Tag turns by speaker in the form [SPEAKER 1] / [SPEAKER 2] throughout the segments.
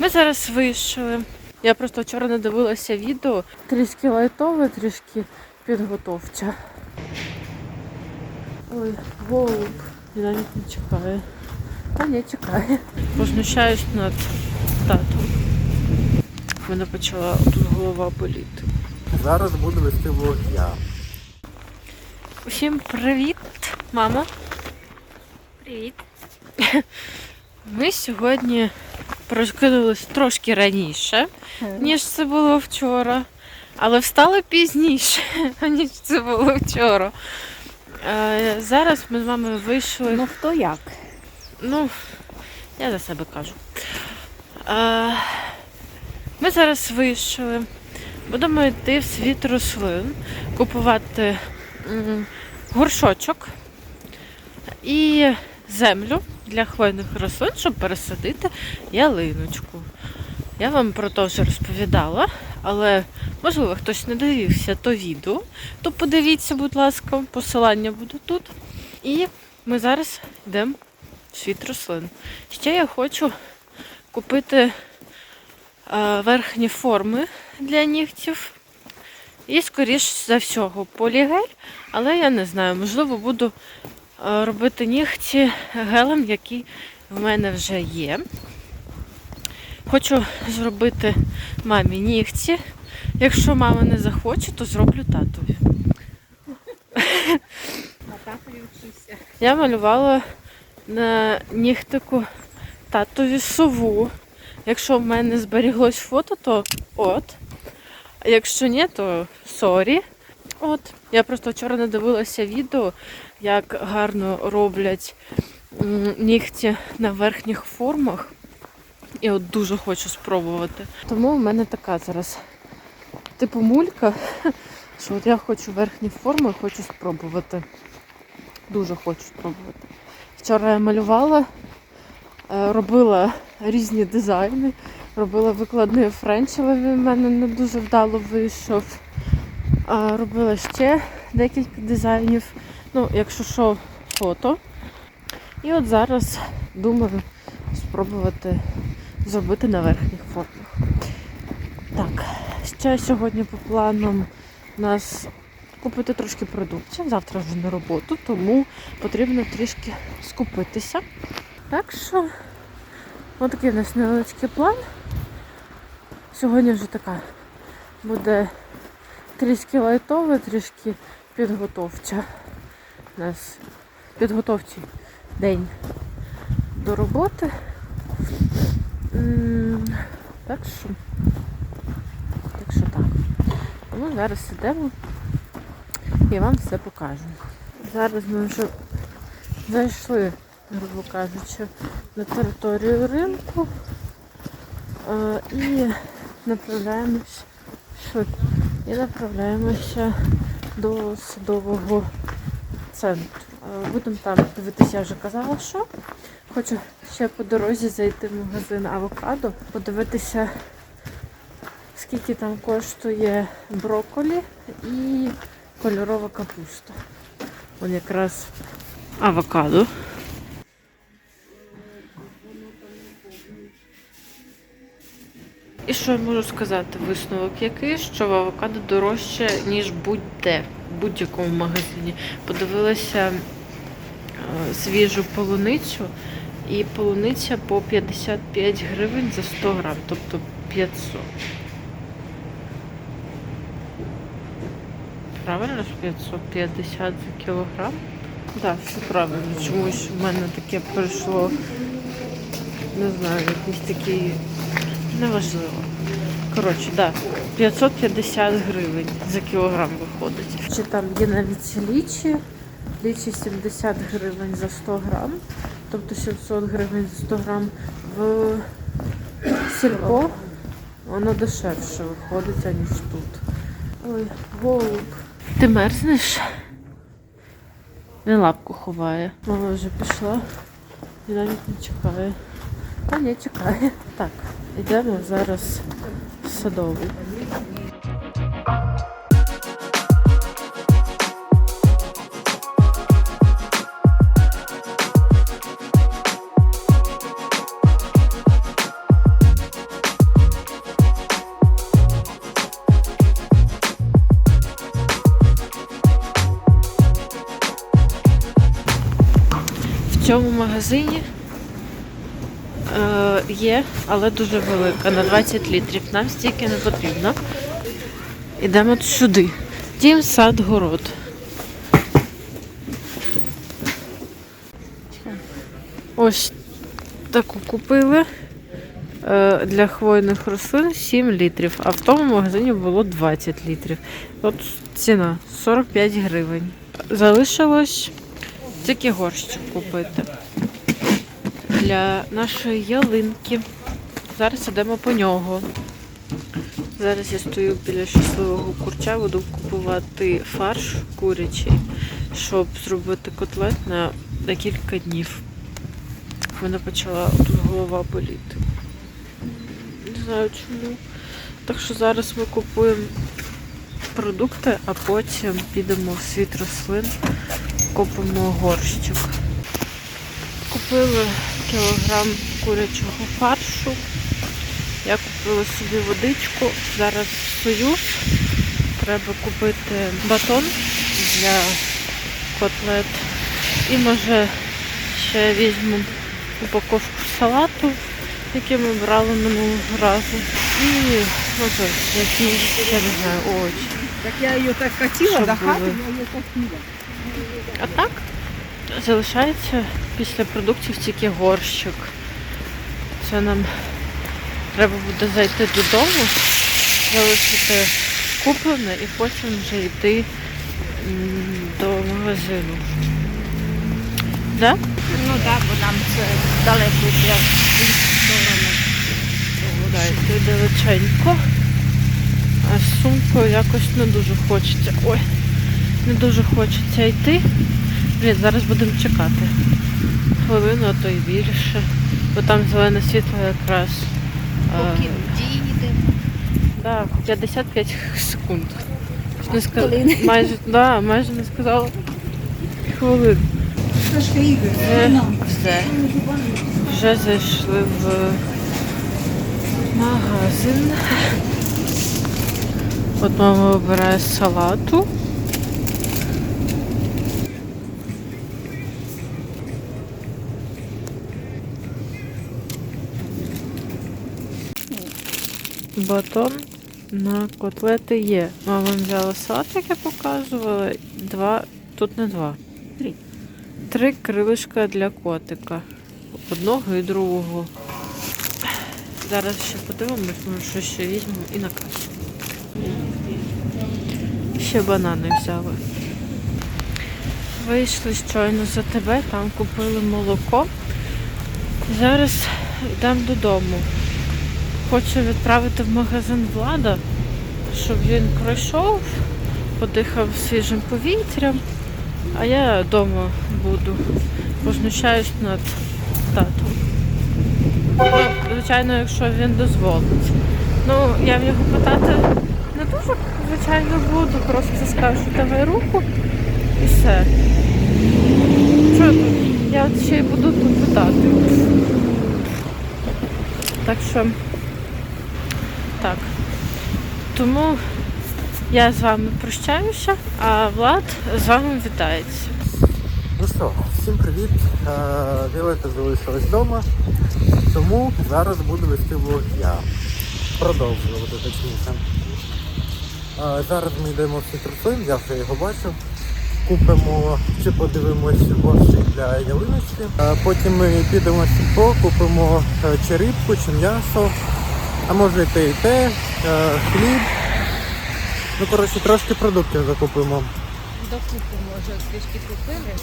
[SPEAKER 1] Ми зараз вийшли. Я просто вчора не дивилася відео. Трішки лайтове, трішки підготовче. Ой, голуб. І навіть не чекає. Та не чекає. Познущаюсь над татом. В Мене почала тут голова боліти.
[SPEAKER 2] Зараз буду вести влог я.
[SPEAKER 1] Усім привіт, мама.
[SPEAKER 3] Привіт.
[SPEAKER 1] Ми сьогодні прокинулись трошки раніше, ніж це було вчора, але встали пізніше, ніж це було вчора. Е, зараз ми з мамою вийшли.
[SPEAKER 3] Ну хто як?
[SPEAKER 1] Ну, я за себе кажу. Е, ми зараз вийшли. Будемо йти в світ рослин, купувати горшочок і землю для хвойних рослин, щоб пересадити ялиночку. Я вам про те вже розповідала, але можливо хтось не дивився то відео, то подивіться, будь ласка, посилання буде тут. І ми зараз йдемо в світ рослин. Ще я хочу купити е, верхні форми для нігтів. І, скоріш за всього, полігель, але я не знаю, можливо, буду робити нігті гелем, який в мене вже є. Хочу зробити мамі нігті. Якщо мама не захоче, то зроблю татові. Я малювала на нігтику татові сову. Якщо в мене зберіглось фото, то от. А якщо ні, то сорі. От. Я просто вчора не дивилася відео, як гарно роблять нігті на верхніх формах. І от дуже хочу спробувати. Тому в мене така зараз типу мулька, що от я хочу верхні форми, хочу спробувати. Дуже хочу спробувати. Вчора я малювала, е, робила різні дизайни, робила викладний френч, в мене не дуже вдало вийшов. Робила ще декілька дизайнів. Ну, якщо що, фото. І от зараз думаю спробувати зробити на верхніх формах. Так, ще сьогодні по планам нас купити трошки продуктів. Завтра вже на роботу, тому потрібно трішки скупитися. Так що, отакий у нас невеличкий план. Сьогодні вже така буде трішки лайтова, трішки підготовча. У нас підготовчий день до роботи. Так що, так що так. Тому зараз сидимо і вам все покажу. Зараз ми вже зайшли, грубо кажучи, на територію ринку е, і направляємося що? І направляємося до садового центру. Е, Будемо там дивитися, я вже казала, що. Хочу ще по дорозі зайти в магазин авокадо, подивитися, скільки там коштує брокколі і кольорова капуста. Вон якраз авокадо. Що я можу сказати? Висновок який, що в авокадо дорожче, ніж будь-де, в будь-якому магазині. Подивилася е, свіжу полуницю, і полуниця по 55 гривень за 100 грам, тобто 500. Правильно ж 550 за кілограм? Так, все правильно. Чомусь в мене таке прийшло, не знаю, якийсь такий неважливо. Коротше, да, 550 гривень за кілограм виходить. Чи там є навіть лічі, лічі 70 гривень за 100 грам, тобто 700 гривень за 100 грам. В сільпо воно дешевше виходить, аніж тут. Ой, голуб. Ти мерзнеш? Він лапку ховає. Мама вже пішла і навіть не чекає. Наталія чекає. Так, йдемо зараз в садовий. В цьому магазині є, але дуже велика, на 20 літрів. Нам стільки не потрібно. Ідемо сюди. Дім, сад, город. Ось таку купили е, для хвойних рослин 7 літрів, а в тому магазині було 20 літрів. От ціна 45 гривень. Залишилось тільки горщик купити для нашої ялинки. Зараз йдемо по нього. Зараз я стою біля щасливого курча, буду купувати фарш курячий, щоб зробити котлет на декілька днів. В мене почала тут голова боліти. Не знаю чому. Так що зараз ми купуємо продукти, а потім підемо в світ рослин, купимо горщик. Купили кілограм курячого фаршу. Я купила собі водичку. Зараз союз. Треба купити батон для котлет. І може ще візьму упаковку салату, який ми брали минулого разу. І може якісь, я не знаю, овочі.
[SPEAKER 3] Так я її так хотіла до хати, я її хотіла.
[SPEAKER 1] А так залишається після продуктів тільки горщик. Це нам треба буде зайти додому, залишити куплене і потім вже йти до магазину. Да?
[SPEAKER 3] Ну так, бо нам це далеко для сторони.
[SPEAKER 1] Да, йти далеченько. А з сумкою якось не дуже хочеться. Ой, не дуже хочеться йти. Блін, зараз будемо чекати. Хвилину, а то й більше. Бо там зелене світло якраз. а,
[SPEAKER 3] Поки дійдемо.
[SPEAKER 1] Да, 55 секунд. Не ска...
[SPEAKER 3] Хвилин.
[SPEAKER 1] Майже, да, майже не сказала хвилин. Вже все. Вже зайшли в магазин. От мама вибирає салату. Батон на котлети є. Мама взяла салат, як я показувала. Два. Тут не два.
[SPEAKER 3] Три.
[SPEAKER 1] Три крилишка для котика. Одного і другого. Зараз ще подивимось, може що ще візьмемо і на. Ще банани взяли. Вийшли щойно за тебе, там купили молоко. Зараз йдемо додому. Хочу відправити в магазин влада, щоб він пройшов, подихав свіжим повітрям, а я вдома буду. Познущаюсь над татом. Звичайно, якщо він дозволить. Ну, я в нього питати не дуже, звичайно, буду, просто скажу, давай руку і все. Що тут? Я ще й буду тут питати. Так що. Так. Тому я з вами прощаюся, а Влад з вами вітається.
[SPEAKER 2] Ну що, всім привіт. Е, Віолета залишилась вдома, тому зараз буду вести влог я. Продовжувати точніше. Е, Зараз ми йдемо в Сітрослин, я вже його бачив. Купимо чи подивимось борщик для ялиночки. Е, Потім ми підемо в сільпо, купимо чи рибку, чи м'ясо, а може і те, і те, хліб. Ну, коротше, трошки продуктів закупимо.
[SPEAKER 3] Докупимо вже трішки купили.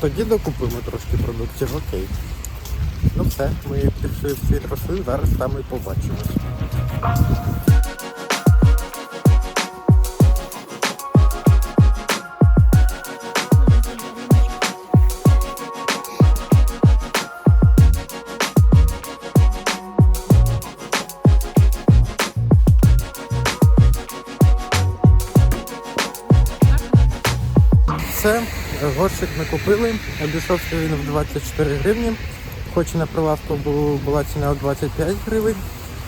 [SPEAKER 2] Тоді докупимо трошки продуктів, окей. Ну все, ми пішли в світ рослин, зараз там і побачимось. Горщик ми купили, обійшовся він в 24 гривні. Хоч на прилавку була ціна в 25 гривень,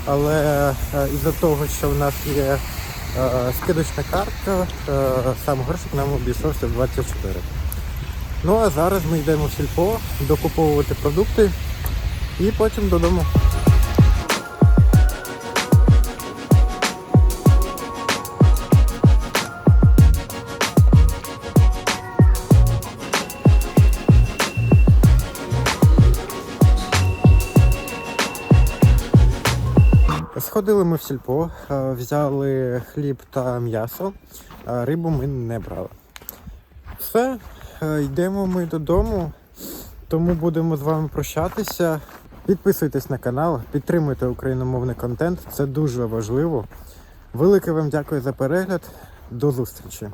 [SPEAKER 2] але е, із-за того, що в нас є е, скидочна картка, е, сам горщик нам обійшовся в 24. Ну а зараз ми йдемо в сільпо докуповувати продукти і потім додому. Сходили ми в сільпо, е, взяли хліб та м'ясо, а рибу ми не брали. Все, е, йдемо ми додому, тому будемо з вами прощатися. Підписуйтесь на канал, підтримуйте україномовний контент, це дуже важливо. Велике вам дякую за перегляд. До зустрічі!